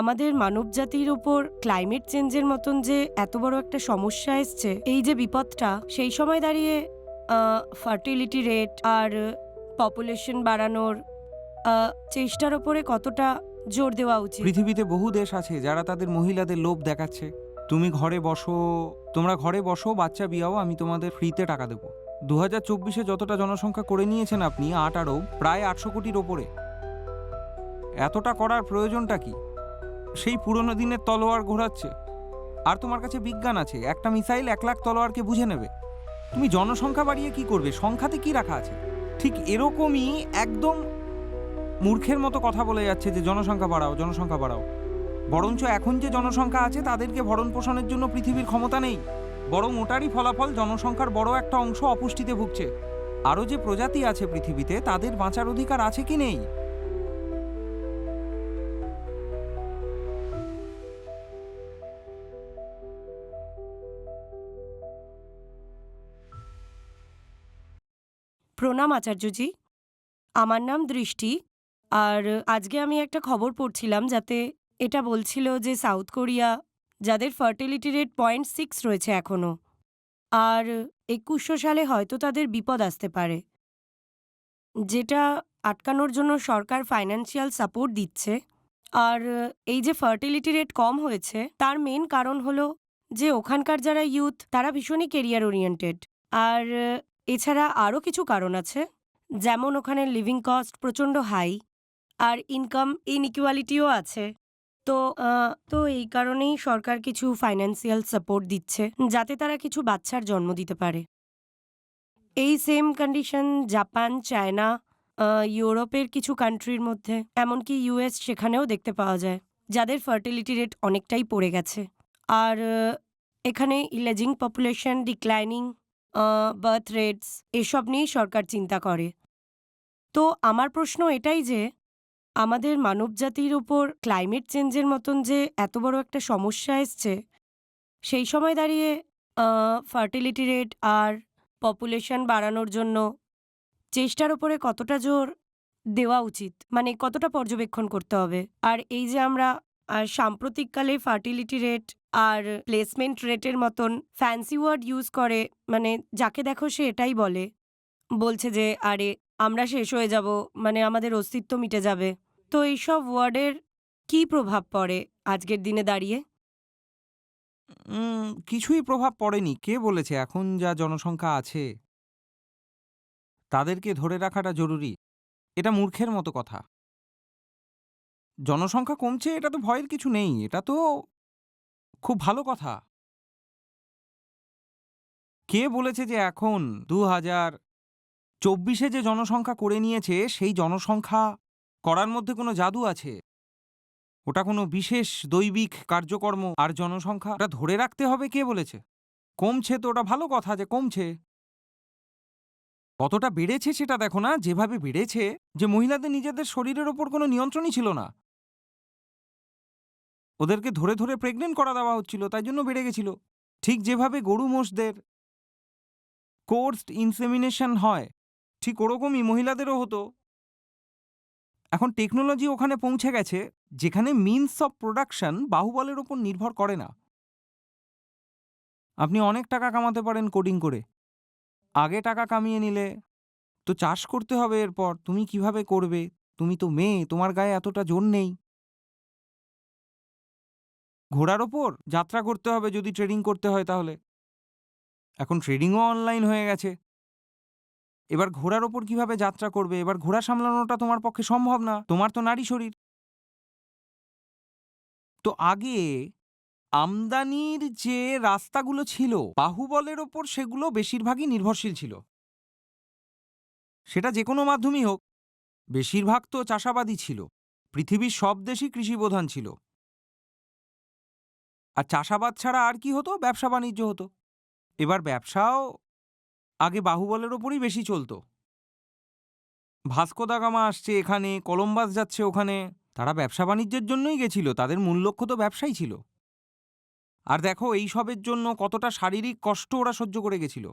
আমাদের মানবজাতির ওপর ক্লাইমেট চেঞ্জের মতন যে এত বড় একটা সমস্যা এসছে, এই যে বিপদটা, সেই সময় দাঁড়িয়ে ফার্টিলিটি রেট আর পপুলেশন বাড়ানোর চেষ্টার ওপরে কতটা জোর দেওয়া উচিত? পৃথিবীতে বহু দেশ আছে যারা তাদের মহিলাদের লোভ দেখাচ্ছে। তুমি ঘরে বসো, তোমরা ঘরে বসো, বাচ্চা বিয়াও, আমি তোমাদের ফ্রিতে টাকা দেবো। দু হাজার চব্বিশে যতটা জনসংখ্যা করে নিয়েছেন আপনি, আট আরব প্রায় আটশো কোটির ওপরে। এতটা করার প্রয়োজনটা কি? সেই পুরনো দিনের তলোয়ার ঘোরাচ্ছে। আর তোমার কাছে বিজ্ঞান আছে, একটা মিসাইল এক লাখ তলোয়ারকে বুঝে নেবে। তুমি জনসংখ্যা বাড়িয়ে কি করবে? সংখ্যাতে কি রাখা আছে? ঠিক এরকমই একদম মূর্খের মতো কথা বলে যাচ্ছে যে, জনসংখ্যা বাড়াও জনসংখ্যা বাড়াও। বরঞ্চ এখন যে জনসংখ্যা আছে, তাদেরকে ভরণ পোষণের জন্য পৃথিবীর ক্ষমতা নেই। বরং ওটারই ফলাফল জনসংখ্যার বড় একটা অংশ অপুষ্টিতে ভুগছে। আরও যে প্রজাতি আছে পৃথিবীতে, তাদের বাঁচার অধিকার আছে কি নেই? প্রণাম আচার্যজি। আমার নাম দৃষ্টি। আর আজকে আমি একটা খবর পড়ছিলাম যাতে এটা বলছিল যে সাউথ কোরিয়া যাদের ফার্টিলিটি রেট পয়েন্ট সিক্স রয়েছে এখনও আর একুশশো সালে হয়তো তাদের বিপদ আসতে পারে, যেটা আটকানোর জন্য সরকার ফাইন্যান্সিয়াল সাপোর্ট দিচ্ছে। আর এই যে ফার্টিলিটি রেট কম হয়েছে, তার মেন কারণ হলো যে ওখানকার যারা ইউথ, তারা ভীষণই কেরিয়ার ওরিয়েন্টেড। আর এছাড়া আরও কিছু কারণ আছে, যেমন ওখানে লিভিং কস্ট প্রচণ্ড হাই আর ইনকাম ইনইকুয়ালিটিও আছে। তো তো এই কারণেই সরকার কিছু ফাইন্যান্সিয়াল সাপোর্ট দিচ্ছে, যাতে তারা কিছু বাচ্চার জন্ম দিতে পারে। এই সেম কন্ডিশন জাপান চায়না ইউরোপের কিছু কান্ট্রির মধ্যে, এমনকি ইউএস সেখানেও দেখতে পাওয়া যায়, যাদের ফার্টিলিটি রেট অনেকটাই পড়ে গেছে। আর, এখানে ইলেজিং পপুলেশন ডিক্লাইনিং বার্থ রেটস এসব নিয়েই সরকার চিন্তা করে। তো আমার প্রশ্ন এটাই যে, আমাদের মানবজাতির ওপর ক্লাইমেট চেঞ্জের মতন যে এত বড় একটা সমস্যা এসছে, সেই সময় দাঁড়িয়ে ফার্টিলিটি রেট আর পপুলেশন বাড়ানোর জন্য চেষ্টার ওপরে কতটা জোর দেওয়া উচিত? মানে কতটা পর্যবেক্ষণ করতে হবে? আর এই যে আমরা সাম্প্রতিককালে ফার্টিলিটি রেট আর প্লেসমেন্ট রেটের মতন ফ্যান্সি ওয়ার্ড ইউজ করে মানে যাকে দেখো সে এটাই বলে। বলছে যে আরে আমরা শেষ হয়ে যাব মানে আমাদের অস্তিত্ব মিটে যাবে। তো এইসব ওয়ার্ডের কি প্রভাব পড়ে আজকের দিনে দাঁড়িয়ে? উম, কিছুই প্রভাব পড়েনি। কে বলেছে এখন যা জনসংখ্যা আছে? তাদেরকে ধরে রাখাটা জরুরি। এটা মূর্খের মতো কথা। জনসংখ্যা কমছে এটা তো ভয়ের কিছু নেই। এটা তো খুব ভালো কথা। কে বলেছে যে এখন দু হাজার চব্বিশে যে জনসংখ্যা করে নিয়েছে, সেই জনসংখ্যা করার মধ্যে কোনো জাদু আছে? ওটা কোনো বিশেষ দৈবিক কার্যকর্ম আর জনসংখ্যা ওটা ধরে রাখতে হবে কে বলেছে? কমছে তো ওটা ভালো কথা যে কমছে। কতটা বেড়েছে সেটা দেখো না, যেভাবে বেড়েছে যে মহিলাদের নিজেদের শরীরের ওপর কোনো নিয়ন্ত্রণই ছিল না। ওদেরকে ধরে ধরে প্রেগনেন্ট করা দেওয়া হচ্ছিল, তাই জন্য বেড়ে গেছিল। ঠিক যেভাবে গরু মোষদের কোর্সড ইনসেমিনেশন হয়, ঠিক ওরকমই মহিলাদেরও হতো। এখন টেকনোলজি ওখানে পৌঁছে গেছে, যেখানে মিনস অফ প্রোডাকশন বাহুবলের ওপর নির্ভর করে না। আপনি অনেক টাকা কামাতে পারেন কোডিং করে। আগে টাকা কামিয়ে নিলে, তো চাষ করতে হবে এরপর, তুমি কীভাবে করবে? তুমি তো মেয়ে, তোমার গায়ে এতটা জোর নেই। ঘোড়ার ওপর যাত্রা করতে হবে যদি ট্রেডিং করতে হয় তাহলে। এখন ট্রেডিংও অনলাইন হয়ে গেছে। এবার ঘোড়ার ওপর কীভাবে যাত্রা করবে? এবার ঘোড়া সামলানোটা তোমার পক্ষে সম্ভব না। তোমার তো নারী শরীর। তো আগে আমদানির যে রাস্তাগুলো ছিল, বাহুবলের ওপর সেগুলো বেশিরভাগই নির্ভরশীল ছিল। সেটা যে কোনো মাধ্যমই হোক, বেশিরভাগ তো চাষাবাদই ছিল। পৃথিবীর সব দেশই কৃষিপ্রধান ছিল। আর চাষাবাদ ছাড়া আর কি হতো? ব্যবসা বাণিজ্য হতো। এবার ব্যবসাও আগে বাহুবলের ওপরই বেশি চলতো। ভাস্কো দা গামা আসছে এখানে, কলম্বাস যাচ্ছে ওখানে। তারা ব্যবসা বাণিজ্যের জন্যই গেছিল, তাদের মূল লক্ষ্য তো ব্যবসাই ছিল। আর দেখো, এই সবের জন্য কতটা শারীরিক কষ্ট ওরা সহ্য করে গেছিল।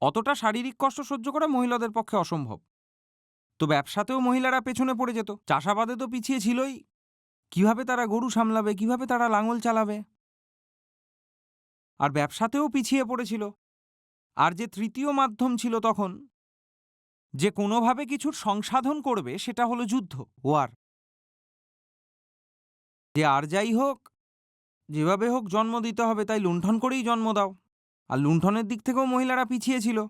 অতটা শারীরিক কষ্ট সহ্য করা মহিলাদের পক্ষে অসম্ভব। তো ব্যবসাতেও মহিলারা পেছনে পড়ে যেত, চাষাবাদে তো পিছিয়ে ছিলই। কীভাবে তারা গরু সামলাবে? কীভাবে তারা লাঙল চালাবে? আর ব্যবসাতেও পিছিয়ে পড়েছিল। আর যে তৃতীয় মাধ্যম ছিল তখন, যে কোনোভাবে কিছুর সংসাধন করবে, সেটা হলো যুদ্ধ, ওয়ার। যে আর যাই হোক, যেভাবে হোক জন্ম দিতে হবে, তাই লুণ্ঠন করেই জন্ম দাও। আর লুণ্ঠনের দিক থেকেও মহিলারা পিছিয়ে ছিল।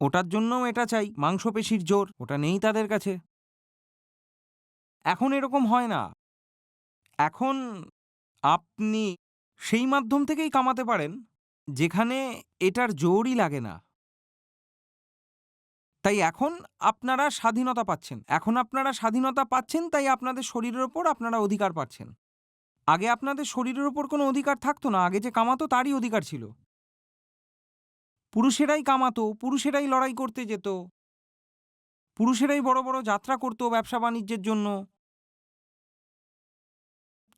ওটার জন্যও এটা চাই, মাংসপেশির জোর, ওটা নেই তাদের কাছে। এখন এরকম হয় না। এখন আপনি সেই মাধ্যম থেকেই কামাতে পারেন, যেখানে এটার জোরই লাগে না। তাই এখন আপনারা স্বাধীনতা পাচ্ছেন। এখন আপনারা স্বাধীনতা পাচ্ছেন, তাই আপনাদের শরীরের ওপর আপনারা অধিকার পাচ্ছেন। আগে আপনাদের শরীরের ওপর কোনো অধিকার থাকতো না, আগে যে কামাতো তারই অধিকার ছিল। পুরুষেরাই কামাতো, পুরুষেরাই লড়াই করতে যেত, পুরুষেরাই বড় বড় যাত্রা করতো ব্যবসা বাণিজ্যের জন্য।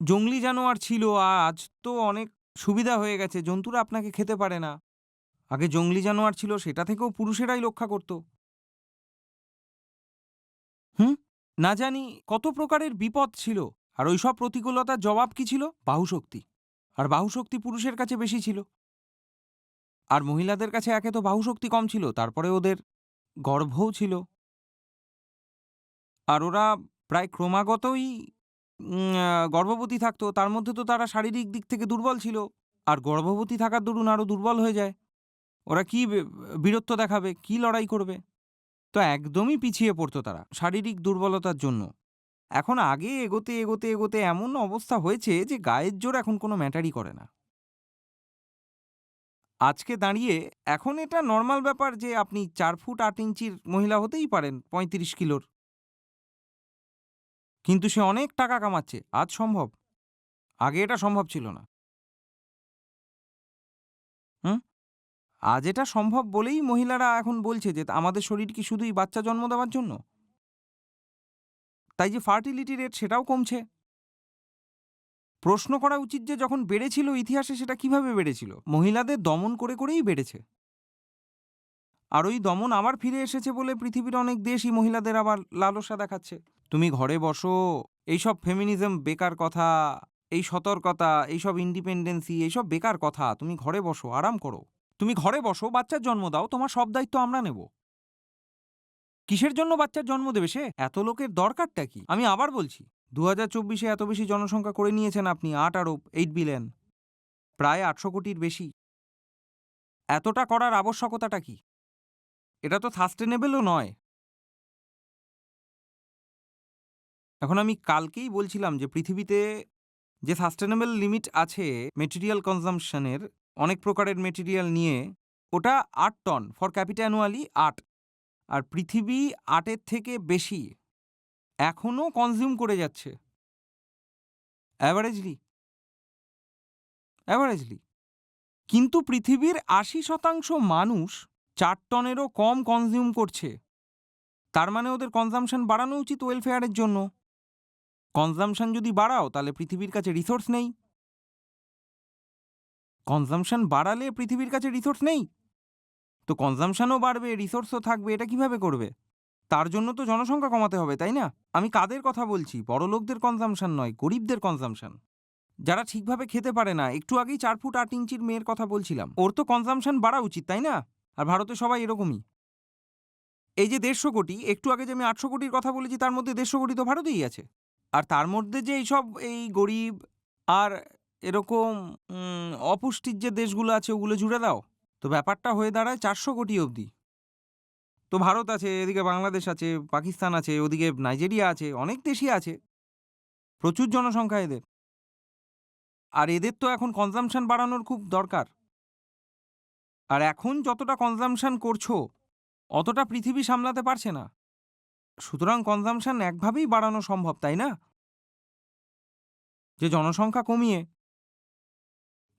জঙ্গলি জানোয়ার ছিল আজ, তো অনেক সুবিধা হয়ে গেছে, জন্তুরা আপনাকে খেতে পারে না। আগে জঙ্গলি জানোয়ার ছিল, সেটা থেকেও পুরুষেরাই রক্ষা করত। হুম? না জানি কত প্রকারের বিপদ ছিল, আর ওইসব প্রতিকূলতার জবাব কি ছিল? বাহুশক্তি। আর বাহুশক্তি পুরুষের কাছে বেশি ছিল। আর মহিলাদের কাছে একে তো বাহুশক্তি কম ছিল, তারপরে ওদের গর্ভও ছিল। আর ওরা প্রায় ক্রমাগতই গর্ভবতী থাকতো, তার মধ্যে তো তারা শারীরিক দিক থেকে দুর্বল ছিল। আর গর্ভবতী থাকার দরুন আরও দুর্বল হয়ে যায়। ওরা কি বীরত্ব দেখাবে, কি লড়াই করবে? তো একদমই পিছিয়ে পড়তো তারা, শারীরিক দুর্বলতার জন্য। এখন আগে এগোতে এগোতে এগোতে এমন অবস্থা হয়েছে যে গায়ের জোর এখন কোনো ম্যাটারই করে না। আজকে দাঁড়িয়ে এখন এটা নর্মাল ব্যাপার যে আপনি চার ফুট আট ইঞ্চির মহিলা হতেই পারেন, পঁয়ত্রিশ কিলোর। কিন্তু সে অনেক টাকা কামাচ্ছে। আজ সম্ভব। আগে এটা সম্ভব ছিল না। হুম? আজ এটা সম্ভব বলেই মহিলারা এখন বলছে যে, আমাদের শরীর কি শুধুই বাচ্চা জন্ম দেওয়ার জন্য? তাই যে ফার্টিলিটি রেট সেটাও কমছে। প্রশ্ন করা উচিত যে, যখন বেড়েছিল ইতিহাসে সেটা কীভাবে বেড়েছিল? মহিলাদের দমন করে করেই বেড়েছে। আর ওই দমন আবার ফিরে এসেছে বলে পৃথিবীর অনেক দেশই মহিলাদের আবার লালসা দেখাচ্ছে। তুমি ঘরে বসো, এইসব ফেমিনিজম বেকার কথা, এই সতর্কতা, এইসব ইন্ডিপেন্ডেন্সি এইসব বেকার কথা, তুমি ঘরে বসো, আরাম করো। তুমি ঘরে বসো, বাচ্চার জন্ম দাও, তোমার সব দায়িত্ব আমরা নেব। কিসের জন্য বাচ্চার জন্ম দেবে সে? এত লোকের দরকারটা কি? আমি আবার বলছি দু হাজার চব্বিশে এত বেশি জনসংখ্যা করে নিয়েছেন আপনি, আট আরব এইট বিলিয়ন প্রায় আটশো কোটির বেশি। এতটা করার আবশ্যকতাটা কি? এটা তো সাস্টেনেবলও নয়। এখন আমি কালকেই বলছিলাম যে পৃথিবীতে যে সাস্টেনেবল লিমিট আছে মেটেরিয়াল কনজামশনের অনেক প্রকারের মেটেরিয়াল নিয়ে, ওটা আট টন ফর ক্যাপিটা অ্যানুয়ালি আট। আর পৃথিবী আটের থেকে বেশি এখনও কনজিউম করে যাচ্ছে। অ্যাভারেজলি অ্যাভারেজলি কিন্তু পৃথিবীর আশি শতাংশ মানুষ চার টনেরও কম কনজিউম করছে। তার মানে ওদের কনজামশন বাড়ানো উচিত ওয়েলফেয়ারের জন্য। কনজামশন যদি বাড়াও, তাহলে পৃথিবীর কাছে রিসোর্স নেই। কনজামশন বাড়ালে পৃথিবীর কাছে রিসোর্স নেই। তো কনজামশনও বাড়বে রিসোর্সও থাকবে, এটা কীভাবে করবে? তার জন্য তো জনসংখ্যা কমাতে হবে, তাই না? আমি কাদের কথা বলছি? বড় লোকদের কনজামশন নয়, গরিবদের কনজামশন যারা ঠিকভাবে খেতে পারে না, একটু আগেই চার ফুট আট ইঞ্চির মেয়ের কথা বলছিলাম। ওর তো কনজামশন বাড়া উচিত, তাই না? আর ভারতে সবাই এরকমই। এই যে দেড়শো কোটি, একটু আগে যে আমি আটশো কোটির কথা বলেছি, তার মধ্যে দেড়শো কোটি তো ভারতেই আছে। আর তার মধ্যে যে এইসব, এই গরিব আর এরকম অপুষ্টির যে দেশগুলো আছে ওগুলো জুড়ে দাও। তো ব্যাপারটা হয়ে দাঁড়ায় চারশো কোটি অবধি। তো ভারত আছে, এদিকে বাংলাদেশ আছে, পাকিস্তান আছে, ওদিকে নাইজেরিয়া আছে, অনেক দেশই আছে। প্রচুর জনসংখ্যা এদের। আর এদের তো এখন কনজামশন বাড়ানোর খুব দরকার। আর এখন যতটা কনজামশন করছ, অতটা পৃথিবী সামলাতে পারছে না। সুতরাং কনজামশন একভাবেই বাড়ানো সম্ভব, তাই না? যে জনসংখ্যা কমিয়ে।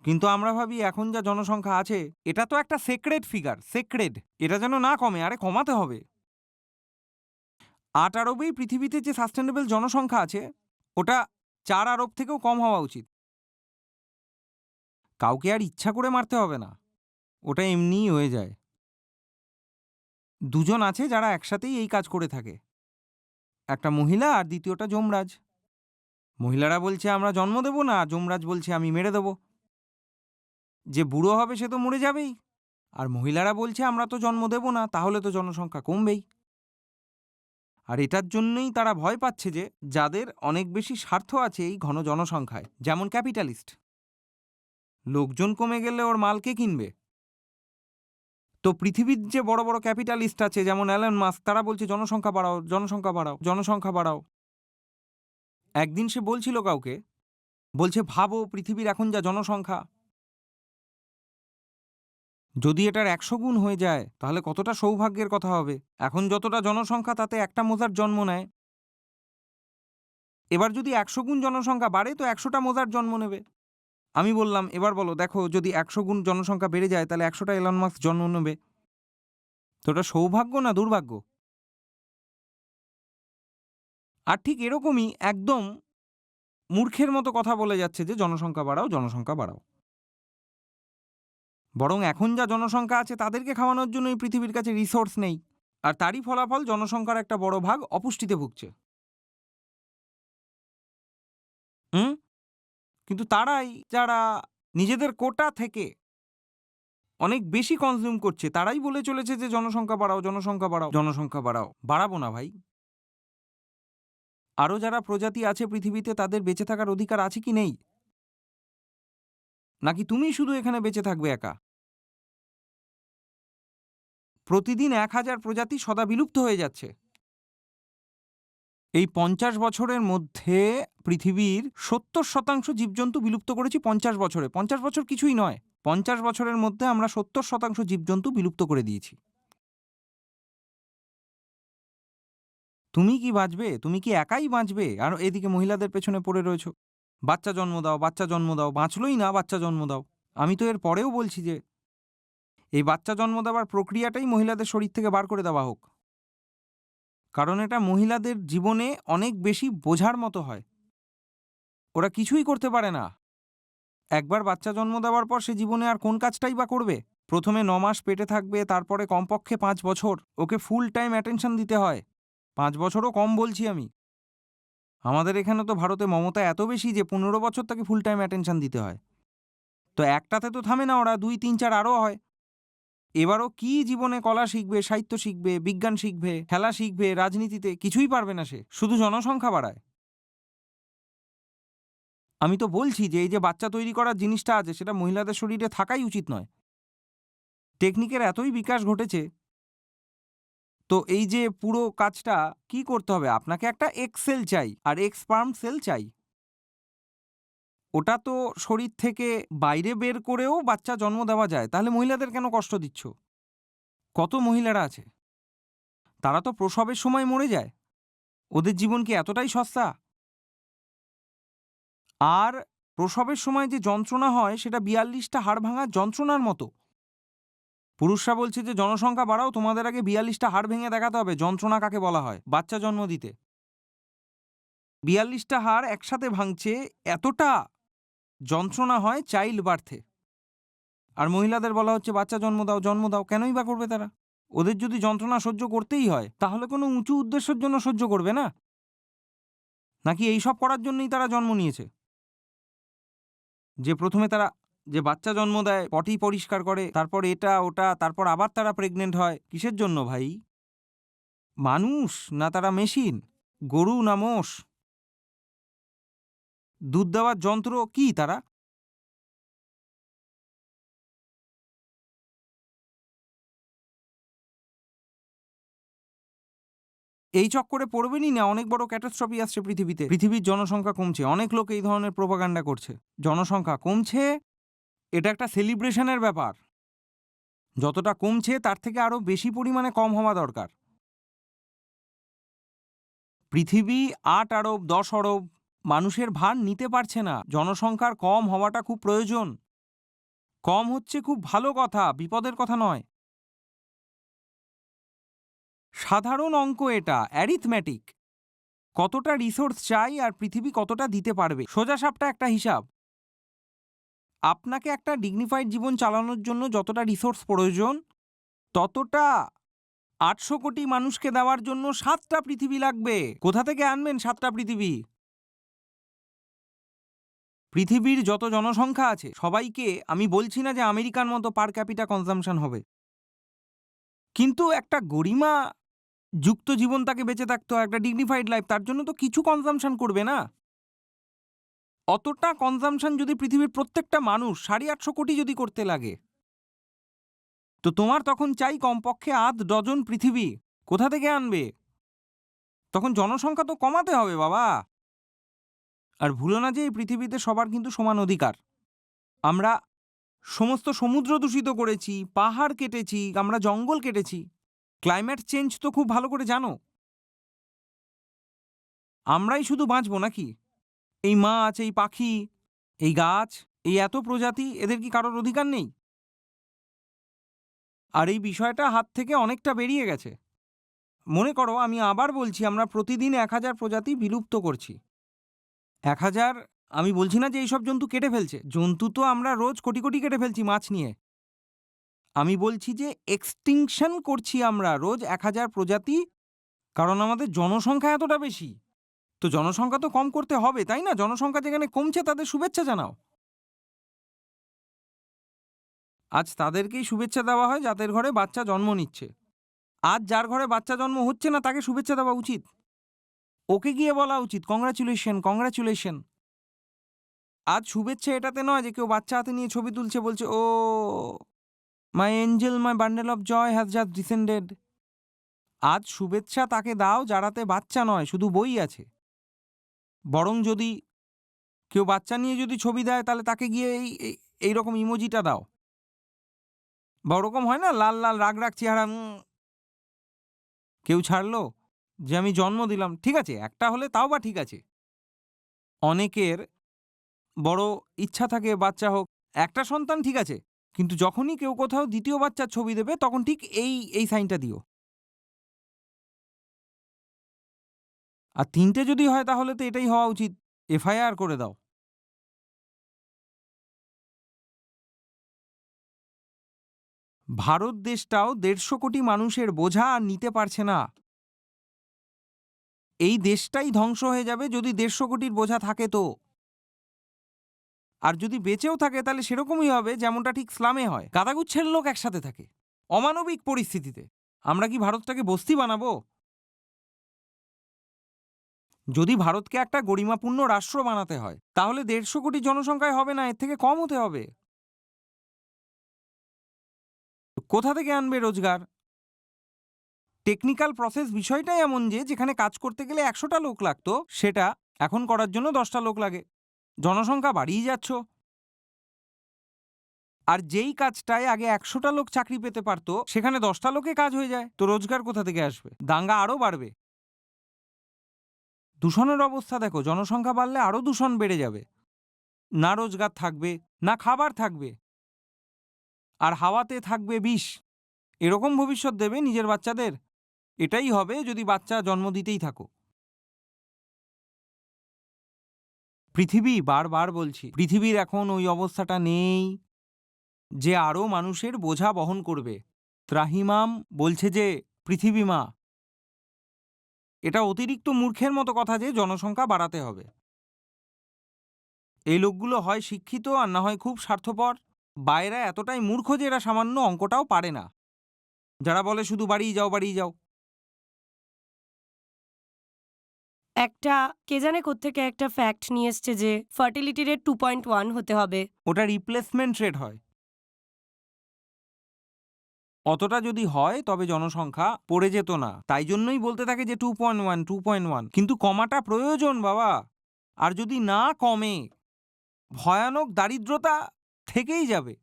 কিন্তু আমরা ভাবি এখন যা জনসংখ্যা আছে, এটা তো একটা সেক্রেড ফিগার সেক্রেড এটা যেন না কমে, আরে কমাতে হবে। আট আরবেই পৃথিবীতে যে সাস্টেনেবল জনসংখ্যা আছে, ওটা চার আরব থেকেও কম হওয়া উচিত। কাউকে আর ইচ্ছা করে মারতে হবে না। ওটা এমনিই হয়ে যায়। দুজন আছে যারা একসাথেই এই কাজ করে থাকে। একটা মহিলা আর দ্বিতীয়টা যমরাজ। মহিলারা বলছে, আমরা জন্ম দেব না। যমরাজ বলছে, আমি মেরে দেব। যে বুড়ো হবে সে তো মরে যাবেই। আর মহিলারা বলছে, আমরা তো জন্ম দেব না, তাহলে তো জনসংখ্যা কমবেই। আর এটার জন্যই তারা ভয় পাচ্ছে যে, যাদের অনেক বেশি স্বার্থ আছে এই ঘন জনসংখ্যায়, যেমন ক্যাপিটালিস্ট। লোকজন কমে গেলে ওর মাল কে কিনবে? তো পৃথিবীর যে বড় বড় ক্যাপিটালিস্ট আছে, যেমন অ্যালন মাস্ক তারা বলছে, জনসংখ্যা বাড়াও জনসংখ্যা বাড়াও জনসংখ্যা বাড়াও। একদিন সে বলছিল কাউকে, বলছে, ভাবো, পৃথিবীর এখন যা জনসংখ্যা, যদি এটার একশো গুণ হয়ে যায়, তাহলে কতটা সৌভাগ্যের কথা হবে? এখন যতটা জনসংখ্যা, তাতে একটা মোজার জন্ম নেয়। এবার যদি একশো গুণ জনসংখ্যা বাড়ে, তো একশোটা মোজার জন্ম নেবে। আমি বললাম, এবার বলো, দেখো, যদি একশো গুণ জনসংখ্যা বেড়ে যায়, তাহলে একশোটা এলন মাস্ক জন্ম নেবে। তো ওটা সৌভাগ্য না দুর্ভাগ্য? আর ঠিক এরকমই একদম মূর্খের মতো কথা বলে যাচ্ছে যে, জনসংখ্যা বাড়াও জনসংখ্যা বাড়াও। বরং এখন যা জনসংখ্যা আছে, তাদেরকে খাওয়ানোর জন্য এই পৃথিবীর কাছে রিসোর্স নেই। আর তারই ফলাফল জনসংখ্যার একটা বড় ভাগ অপুষ্টিতে ভুগছে। হুম? কিন্তু তারাই যারা নিজেদের কোটা থেকে অনেক বেশি কনজিউম করছে, তারাই বলে চলেছে যে, জনসংখ্যা বাড়াও জনসংখ্যা বাড়াও জনসংখ্যা বাড়াও, বাড়াবো না ভাই। আরও যারা প্রজাতি আছে পৃথিবীতে, তাদের বেঁচে থাকার অধিকার আছে কি নেই? নাকি তুমি শুধু এখানে বেঁচে থাকবে একা? প্রতিদিন এক হাজার প্রজাতি সদা বিলুপ্ত হয়ে যাচ্ছে। এই পঞ্চাশ বছরের মধ্যে পৃথিবীর সত্তর শতাংশ জীবজন্তু বিলুপ্ত করেছি পঞ্চাশ বছরে। পঞ্চাশ বছর কিছুই নয়। পঞ্চাশ বছরের মধ্যে আমরা সত্তর শতাংশ জীবজন্তু বিলুপ্ত করে দিয়েছি। তুমি কি বাঁচবে? তুমি কি একাই বাঁচবে? আর এদিকে মহিলাদের পেছনে পড়ে রয়েছো। বাচ্চা জন্ম দাও, বাচ্চা জন্ম দাও। বাঁচলই না, বাচ্চা জন্ম দাও। আমি তো এর পরেও বলছি যে, এই বাচ্চা জন্ম দেওয়ার প্রক্রিয়াটাই মহিলাদের শরীর থেকে বার করে দেওয়া হোক। কারণ এটা মহিলাদের জীবনে অনেক বেশি বোঝার মতো হয়। ওরা কিছুই করতে পারে না। একবার বাচ্চা জন্ম দেওয়ার পর সে জীবনে আর কোন কাজটাই বা করবে? প্রথমে ন মাস পেটে থাকবে, তারপরে কমপক্ষে পাঁচ বছর। ওকে ফুল টাইম অ্যাটেনশন দিতে হয়। পাঁচ বছরও কম বলছি আমি। আমাদের এখানে তো ভারতে মমতা এত বেশি যে পনেরো বছর তাকে ফুল টাইম অ্যাটেনশন দিতে হয়। তো একটাতে তো থামে না ওরা, দুই, তিন, চার আরও হয়। এবারও কি জীবনে কলা শিখবে, সাহিত্য শিখবে, বিজ্ঞান শিখবে, খেলা শিখবে, রাজনীতিতে কিছুই পারবে না সে, শুধু জনসংখ্যা বাড়ায়। আমি তো বলছি যে এই যে বাচ্চা তৈরি করার জিনিসটা আছে, সেটা মহিলাদের শরীরে থাকাই উচিত নয়। টেকনিকের এতই বিকাশ ঘটেছে। তো এই যে পুরো কাজটা কি করতে হবে? আপনাকে একটা এক্স সেল চাই, আর এক্স পার্ম সেল চাই। ওটা তো শরীর থেকে বাইরে বের করেও বাচ্চা জন্ম দেওয়া যায়। তাহলে মহিলাদের কেন কষ্ট দিচ্ছ? কত মহিলারা আছে? তারা তো প্রসবের সময় মরে যায়। ওদের জীবন কি এতটাই সস্তা? আর প্রসবের সময় যে যন্ত্রণা হয়, সেটা বিয়াল্লিশটা হাড় ভাঙার যন্ত্রণার মতো। পুরুষরা বলছে যে, জনসংখ্যা বাড়াও, তোমাদের আগে বিয়াল্লিশটা হাড় ভেঙে দেখাতে হবে। যন্ত্রণা কাকে বলা হয়? বাচ্চা জন্ম দিতে। বিয়াল্লিশটা হাড় একসাথে ভাঙছে এতটা যন্ত্রণা হয় চাইল্ড বার্থে আর মহিলাদের বলা হচ্ছে, বাচ্চা জন্ম দাও জন্ম দাও। কেনই বা করবে তারা? ওদের যদি যন্ত্রণা সহ্য করতেই হয়, তাহলে কোনো উঁচু উদ্দেশ্যের জন্য সহ্য করবে না? নাকি এই সব করার জন্যই তারা জন্ম নিয়েছে? যে প্রথমে তারা, যে বাচ্চা জন্ম দেয় পটি পরিষ্কার করে, তারপর এটা, ওটা, তারপর আবার তারা প্রেগনেন্ট হয়, কিসের জন্য ভাই? মানুষ না তারা মেশিন গরু না মোষ? দুধ দেওয়ার যন্ত্র কি তারা? এই চক্করে পড়বেনই না, অনেক বড় ক্যাটাস্ট্রফি আসছে পৃথিবীতে। পৃথিবীর জনসংখ্যা কমছে, অনেক লোক এই ধরনের প্রোপাগান্ডা করছে। জনসংখ্যা কমছে? এটা একটা সেলিব্রেশনের ব্যাপার। যতটা কমছে, তার থেকে আরও বেশি পরিমাণে কম হওয়া দরকার। পৃথিবী আট আরব, দশ অরব মানুষের ভার নিতে পারছে না। জনসংখ্যার কম হওয়াটা খুব প্রয়োজন। কম হচ্ছে খুব ভালো কথা, বিপদের কথা নয়। সাধারণ অঙ্ক এটা অ্যারিথম্যাটিক কতটা রিসোর্স চাই আর পৃথিবী কতটা দিতে পারবে? সোজা সাপটা একটা হিসাব। আপনাকে একটা ডিগনিফাইড জীবন চালানোর জন্য যতটা রিসোর্স প্রয়োজন, ততটা আটশো কোটি মানুষকে দেওয়ার জন্য সাতটা পৃথিবী লাগবে। কোথা থেকে আনবেন সাতটা পৃথিবী? পৃথিবীর যত জনসংখ্যা আছে, সবাইকে আমি বলছি না যে আমেরিকার মতো পার ক্যাপিটা কনজামশন হবে। কিন্তু একটা গরিমা যুক্ত জীবন তাকে বেঁচে থাকতে একটা ডিগনিফাইড লাইফ তার জন্য তো কিছু কনজামশন করবে না। অতটা কনজামশন যদি পৃথিবীর প্রত্যেকটা মানুষ, সাড়ে আটশো কোটি যদি করতে লাগে, তো তোমার তখন চাই কমপক্ষে আধ ডজন পৃথিবী কোথা থেকে আনবে? তখন জনসংখ্যা তো কমাতে হবে বাবা। আর ভুলো না যে এই পৃথিবীতে সবার কিন্তু সমান অধিকার। আমরা সমস্ত সমুদ্র দূষিত করেছি, পাহাড় কেটেছি, আমরা জঙ্গল কেটেছি। ক্লাইমেট চেঞ্জ তো খুব ভালো করে জানো। আমরাই শুধু বাঁচবো নাকি? এই মাছ, এই পাখি, এই গাছ, এই এত প্রজাতি, এদের কি কারোর অধিকার নেই? আর এই বিষয়টা হাত থেকে অনেকটা বেরিয়ে গেছে। মনে করো আমি আবার বলছি, আমরা প্রতিদিন এক হাজার প্রজাতি বিলুপ্ত করছি। এক হাজার, আমি বলছি না যে এইসব জন্তু কেটে ফেলছে। জন্তু তো আমরা রোজ কোটি কোটি কেটে ফেলছি মাছ নিয়ে। আমি বলছি যে এক্সটিংশন করছি আমরা রোজ এক হাজার প্রজাতি, কারণ আমাদের জনসংখ্যা এতটা বেশি। তো জনসংখ্যা তো কম করতে হবে, তাই না? জনসংখ্যা যেখানে কমছে তাদের শুভেচ্ছা জানাও। আজ তাদেরকেই শুভেচ্ছা দেওয়া হয় যাদের ঘরে বাচ্চা জন্ম নিচ্ছে। আজ যার ঘরে বাচ্চা জন্ম হচ্ছে না, তাকে শুভেচ্ছা দেওয়া উচিত। ওকে গিয়ে বলা উচিত কংগ্রাচুলেশন কংগ্রাচুলেশন আজ শুভেচ্ছা এটাতে নয় যে কেউ বাচ্চা হাতে নিয়ে ছবি তুলছে, বলছে, ও my angel my bundle of joy has just descended আজ শুভেচ্ছা তাকে দাও যারাতে বাচ্চা নয়, শুধু বই আছে। বরং যদি কেউ বাচ্চা নিয়ে যদি ছবি দেয়, তাহলে তাকে গিয়ে এই, এই- এই রকম ইমোজিটা দাও। বা ওরকম হয় না? লাল লাল, রাগ রাগ, চেহারা কেউ ছাড়লো? যে আমি জন্ম দিলাম, ঠিক আছে? একটা হলে তাও বা ঠিক আছে। অনেকের বড় ইচ্ছা থাকে বাচ্চা হোক, একটা সন্তান ঠিক আছে, কিন্তু যখনই কেউ কোথাও দ্বিতীয় বাচ্চার ছবি দেবে, তখন ঠিক এই এই সাইনটা দিও। আর তিনটে যদি হয়, তাহলে তো এটাই হওয়া উচিত। এফআইআর করে দাও। ভারত দেশটাও দেড়শো কোটি মানুষের বোঝা আর নিতে পারছে না। এই দেশটাই ধ্বংস হয়ে যাবে যদি দেড়শো কোটির বোঝা থাকে তো। আর যদি বেঁচেও থাকে তাহলে সেরকমই হবে যেমনটা ঠিক স্লামে হয়। গাদাগুচ্ছের লোক একসাথে থাকে। অমানবিক পরিস্থিতিতে। আমরা কি ভারতটাকে বস্তি বানাবো? যদি ভারতকে একটা গরিমাপূর্ণ রাষ্ট্র বানাতে হয়, তাহলে দেড়শো কোটি জনসংখ্যায় হবে না, এর থেকে কম হতে হবে। কোথা থেকে আনবে রোজগার? টেকনিক্যাল প্রসেস বিষয়টাই এমন যে, যেখানে কাজ করতে গেলে একশোটা লোক লাগতো, সেটা এখন করার জন্য দশটা লোক লাগে। জনসংখ্যা বাড়িয়ে যাচ্ছ। আর যেই কাজটায় আগে একশোটা লোক চাকরি পেতে পারতো, সেখানে দশটা লোকে কাজ হয়ে যায়। তো রোজগার কোথা থেকে আসবে? দাঙ্গা আরও বাড়বে। দূষণের অবস্থা দেখো, জনসংখ্যা বাড়লে আরও দূষণ বেড়ে যাবে। না রোজগার থাকবে, না খাবার থাকবে। আর হাওয়াতে থাকবে বিষ। এরকম ভবিষ্যৎ দেবে নিজের বাচ্চাদের। এটাই হবে যদি বাচ্চা জন্ম দিতেই থাকো। পৃথিবী বারবার বলছি, পৃথিবীর এখন ওই অবস্থাটা নেই যে আরও মানুষের বোঝা বহন করবে। ত্রাহিমাম বলছে যে, পৃথিবী মা। এটা অতিরিক্ত মূর্খের মতো কথা যে জনসংখ্যা বাড়াতে হবে। এই লোকগুলো হয় শিক্ষিত আর না হয় খুব স্বার্থপর। বাইরা এতটাই মূর্খ যে এরা সামান্য অঙ্কটাও পারে না। যারা বলে শুধু বাড়িয়ে যাও বাড়িয়ে যাও। একটা, কে জানে কোত্থেকে একটা ফ্যাক্ট নিয়ে এসছে যে fertility rate two point one হতে হবে। ওটা রিপ্লেসমেন্ট রেট হয়। অতটা যদি হয়, তবে জনসংখ্যা পড়ে যেত না। তাই জন্যই বলতে থাকে যে two point one two point one কিন্তু কমাটা প্রয়োজন, বাবা। আর যদি না কমে, ভয়ানক দারিদ্রতা থেকেই যাবে।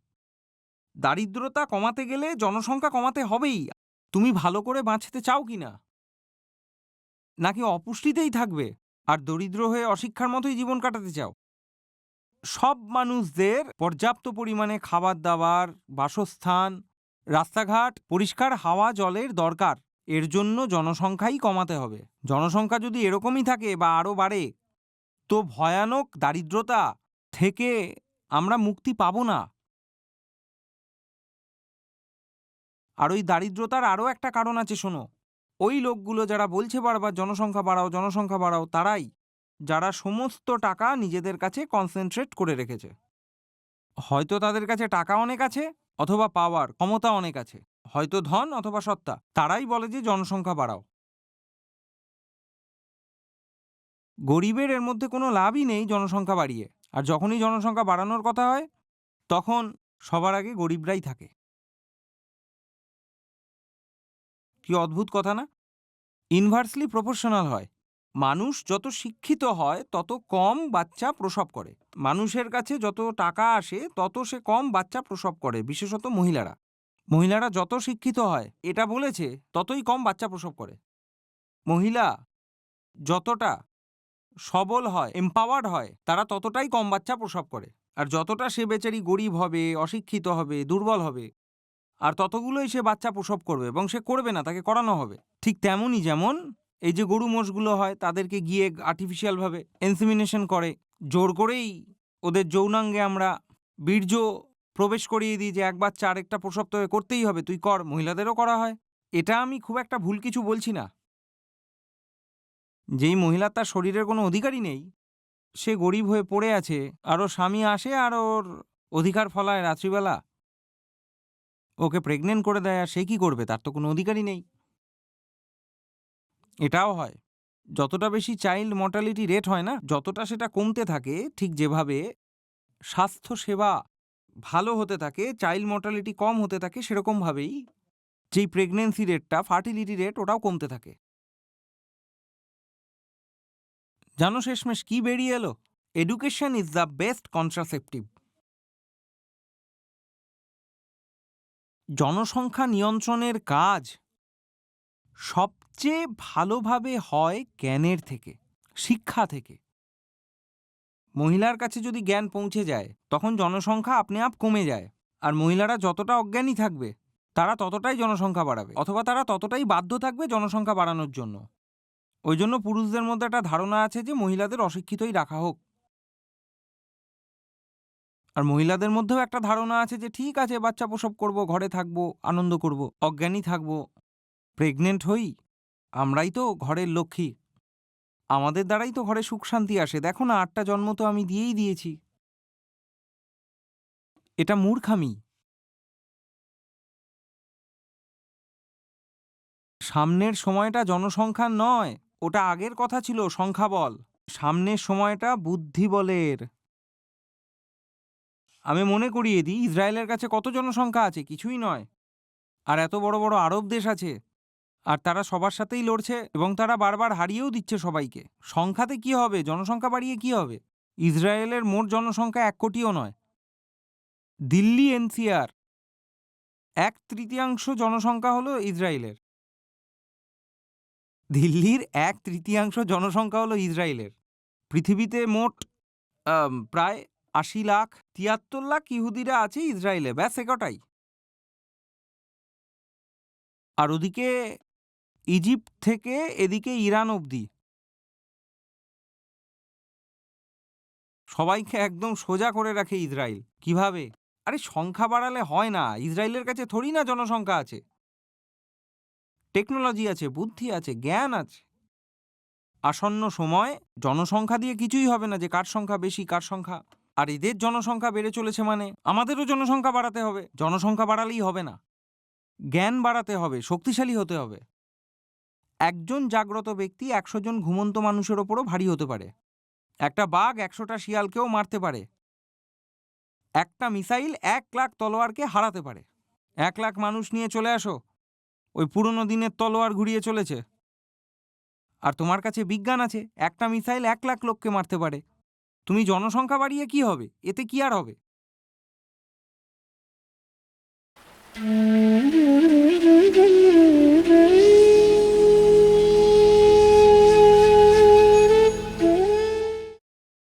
দারিদ্রতা কমাতে গেলে জনসংখ্যা কমাতে হবেই। তুমি ভালো করে বাঁচতে চাও কি না নাকি অপুষ্টিতেই থাকবে? আর দরিদ্র হয়ে অশিক্ষার মতোই জীবন কাটাতে চাও? সব মানুষদের পর্যাপ্ত পরিমাণে খাবার দাবার, বাসস্থান, রাস্তাঘাট, পরিষ্কার হাওয়া জলের দরকার। এর জন্য জনসংখ্যাই কমাতে হবে। জনসংখ্যা যদি এরকমই থাকে বা আরও বাড়ে, তো ভয়ানক দারিদ্রতা থেকে আমরা মুক্তি পাব না। আর ওই দারিদ্রতার আরও একটা কারণ আছে শোনো। ওই লোকগুলো যারা বলছে বারবার, জনসংখ্যা বাড়াও জনসংখ্যা বাড়াও, তারাই যারা সমস্ত টাকা নিজেদের কাছে কনসেন্ট্রেট করে রেখেছে। হয়তো তাদের কাছে টাকা অনেক আছে অথবা পাওয়ার ক্ষমতা অনেক আছে, হয়তো ধন অথবা সত্তা, তারাই বলে যে জনসংখ্যা বাড়াও। গরিবের এর মধ্যে কোনো লাভই নেই জনসংখ্যা বাড়িয়ে, আর যখনই জনসংখ্যা বাড়ানোর কথা হয়, তখন সবার আগে গরিবরাই থাকে। কি অদ্ভুত কথা না? ইনভার্সলি প্রপোর্শনাল হয়। মানুষ যত শিক্ষিত হয়, তত কম বাচ্চা প্রসব করে। মানুষের কাছে যত টাকা আসে, তত সে কম বাচ্চা প্রসব করে, বিশেষত মহিলারা। মহিলারা যত শিক্ষিত হয়, এটা বলেছে, ততই কম বাচ্চা প্রসব করে। মহিলা যতটা সবল হয় এম্পাওয়ার্ড হয়, তারা ততটাই কম বাচ্চা প্রসব করে। আর যতটা সে বেচারি গরিব হবে, অশিক্ষিত হবে, দুর্বল হবে আর ততগুলোই সে বাচ্চা প্রসব করবে এবং সে করবে না, তাকে করানো হবে। ঠিক তেমনই যেমন এই যে গরু মোষগুলো হয়, তাদেরকে গিয়ে আর্টিফিশিয়ালভাবে এনসিমিনেশন করে। জোর করেই ওদের যৌনাঙ্গে আমরা বীর্য প্রবেশ করিয়ে দিই যে এক বাচ্চা আরেকটা প্রসব তোকে করতেই হবে, তুই কর, মহিলাদেরও করা হয়। এটা আমি খুব একটা ভুল কিছু বলছি না। যেই মহিলার তার শরীরের কোনো অধিকারই নেই, সে গরিব হয়ে পড়ে আছে আর ওর স্বামী আসে আর ওর অধিকার ফলায় রাত্রিবেলা। ওকে প্রেগনেন্ট করে দেয় আর সে কী করবে? তার তো কোনো অধিকারই নেই। এটাও হয়। যতটা বেশি চাইল্ড মর্টালিটি রেট হয় না, যতটা সেটা কমতে থাকে, ঠিক যেভাবে স্বাস্থ্য সেবা ভালো হতে থাকে চাইল্ড মর্টালিটি কম হতে থাকে, সেরকমভাবেই যেই প্রেগনেন্সি রেটটা ফার্টিলিটি রেট ওটাও কমতে থাকে। জানো শেষমেশ কি বেরিয়ে এলো? Education is the best contraceptive জনসংখ্যা নিয়ন্ত্রণের কাজ সবচেয়ে ভালোভাবে হয় জ্ঞানের থেকে, শিক্ষা থেকে। মহিলার কাছে যদি জ্ঞান পৌঁছে যায়, তখন জনসংখ্যা আপনি আপ কমে যায়। আর মহিলারা যতটা অজ্ঞানী থাকবে, তারা ততটাই জনসংখ্যা বাড়াবে। অথবা তারা ততটাই বাধ্য থাকবে জনসংখ্যা বাড়ানোর জন্য। ওই জন্য পুরুষদের মধ্যে একটা ধারণা আছে যে মহিলাদের অশিক্ষিতই রাখা হোক। আর মহিলাদের মধ্যেও একটা ধারণা আছে যে, ঠিক আছে, বাচ্চা প্রসব করব, ঘরে থাকব, আনন্দ করব, অজ্ঞানী থাকব প্রেগনেন্ট হই, আমরাই তো ঘরের লক্ষ্মী। আমাদের দ্বারাই তো ঘরে সুখ শান্তি আসে। দেখো না, আটটা জন্ম তো আমি দিয়েই দিয়েছি। এটা মূর্খামি। সামনের সময়টা জনসংখ্যার নয়, ওটা আগের কথা ছিল সংখ্যাবল সামনের সময়টা বুদ্ধি বলের। আমি মনে করিয়ে দিই, ইসরায়েলের কাছে কত জনসংখ্যা আছে? কিছুই নয়। আর এত বড় বড় আরব দেশ আছে। আর তারা সবার সাথেই লড়ছে এবং তারা বারবার হারিয়েও দিচ্ছে সবাইকে। সংখ্যাতে কি হবে? জনসংখ্যা বাড়িয়ে কি হবে? ইসরায়েলের মোট জনসংখ্যা এক কোটিও নয়। দিল্লি এনসিআর। এক তৃতীয়াংশ জনসংখ্যা হলো ইসরায়েলের। দিল্লির এক তৃতীয়াংশ জনসংখ্যা হলো ইসরায়েলের। পৃথিবীতে মোট প্রায় আশি লাখ, তিয়াত্তর লাখ ইহুদিরা আছে ইসরায়েলে। ব্যাস, একটাই। আর ওদিকে ইজিপ্ট থেকে এদিকে ইরান অবধি। সবাইকে একদম সোজা করে রাখে ইসরায়েল। কীভাবে? আরে, সংখ্যা বাড়ালে হয় না। ইসরায়েলের কাছে থোড়ি না জনসংখ্যা আছে। টেকনোলজি আছে, বুদ্ধি আছে, জ্ঞান আছে। আসন্ন সময় জনসংখ্যা দিয়ে কিছুই হবে না যে কার সংখ্যা বেশি, কার সংখ্যা আর এদের জনসংখ্যা বেড়ে চলেছে মানে আমাদেরও জনসংখ্যা বাড়াতে হবে। জনসংখ্যা বাড়ালেই হবে না। জ্ঞান বাড়াতে হবে, শক্তিশালী হতে হবে। একজন জাগ্রত ব্যক্তি একশো জন ঘুমন্ত মানুষের ওপরও ভারী হতে পারে। একটা বাঘ একশোটা শিয়ালকেও মারতে পারে। একটা মিসাইল এক লাখ তলোয়ারকে হারাতে পারে। এক লাখ মানুষ নিয়ে চলে আসো। ওই পুরনো দিনের তলোয়ার ঘুরিয়ে চলেছে। আর তোমার কাছে বিজ্ঞান আছে, একটা মিসাইল এক লাখ লোককে মারতে পারে। তুমি জনসংখ্যা বাড়িয়ে কি হবে? এতে কি আর হবে?